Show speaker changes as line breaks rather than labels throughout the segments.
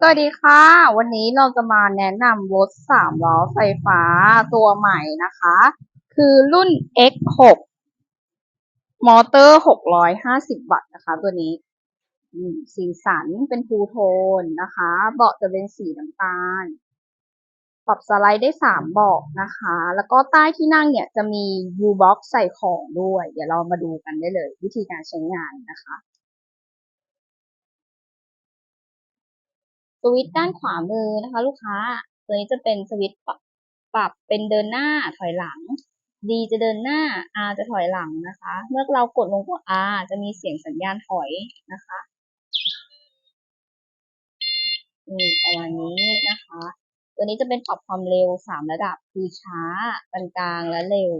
สวัสดีค่ะ วันนี้เราจะมาแนะนำรถสามล้อไฟฟ้าตัวใหม่นะคะ คือรุ่น X6 มอเตอร์650วัตต์นะคะ ตัวนี้สีสันเป็นทูโทนนะคะ เบาะจะเป็นสีน้ำตาล ปรับสไลด์ได้สามเบาะนะคะ แล้วก็ใต้ที่นั่งเนี่ยจะมี U-box ใส่ของด้วย เดี๋ยวเรามาดูกันได้เลย วิธีการใช้งานนะคะ สวิตช์ด้านขวามือนะคะ ลูกค้าตัวนี้จะเป็นสวิตช์ปรับเป็นเดินหน้าถอยหลัง D จะเดินหน้า R จะถอยหลังนะคะ เมื่อเรากดลงตัว R จะมีเสียงสัญญาณถอยนะคะนี่ประมาณนี้นะคะ ตัวนี้จะเป็นปรับความเร็วสามระดับคือช้าปานกลางและเร็ว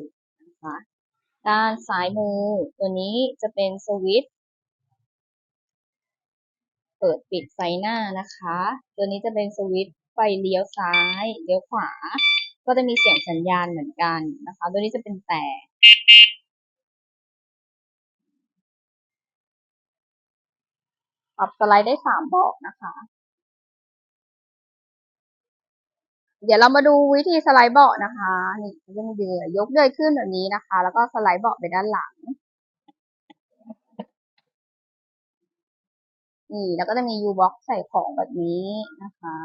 นะคะ ด้านซ้ายมือตัวนี้จะเป็นสวิตช์ เปิดปิดไฟหน้านะคะ ตัวนี้จะเป็นสวิตช์ไฟเลี้ยวซ้ายเลี้ยวขวา ก็จะมีเสียงสัญญาณเหมือนกันนะคะ ตัวนี้จะเป็นแต่ ปรับสไลด์ได้สามเบาะนะคะ เดี๋ยวเรามาดูวิธีสไลด์เบาะนะคะ นี่จะมีเดือยยกเดือยขึ้นแบบนี้นะคะ แล้วก็สไลด์เบาะไปด้านหลัง นี่แล้วก็จะมี U-box ใส่ของแบบนี้นะคะ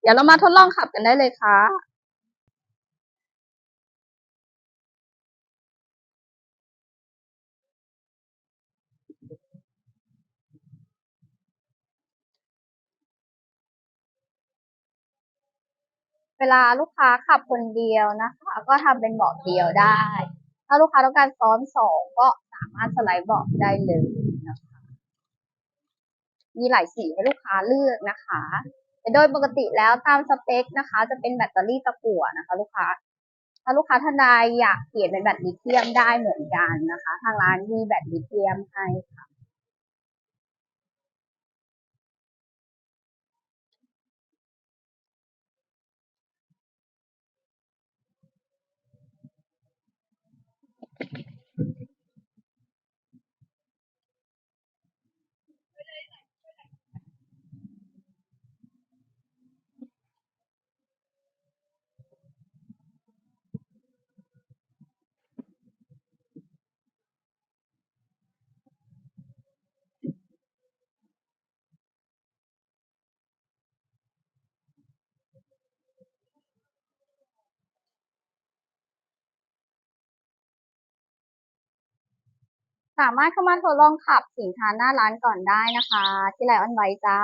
เดี๋ยวเรามาทดลองขับกันได้เลยค่ะเวลาลูกค้าขับคนเดียวนะคะ ก็ทำเป็นเบาะเดียวได้ ถ้าลูกค้าต้องการซ้อนสองก็สามารถสไลด์บอกได้เลยนะคะ มีหลายสีให้ลูกค้าเลือกนะคะโดยปกติแล้วตามสเปคนะคะ จะเป็นแบตเตอรี่ตะกั่วนะคะ ลูกค้า ถ้าลูกค้าท่านใดอยากเปลี่ยนเป็นแบตลิเธียมได้เหมือนกันนะคะ ทางร้านมีแบตลิเธียมให้ค่ะ สามารถเข้ามาทดลองขับสินค้าหน้าร้านก่อนได้นะคะ ที่ไลออนไว้จ้า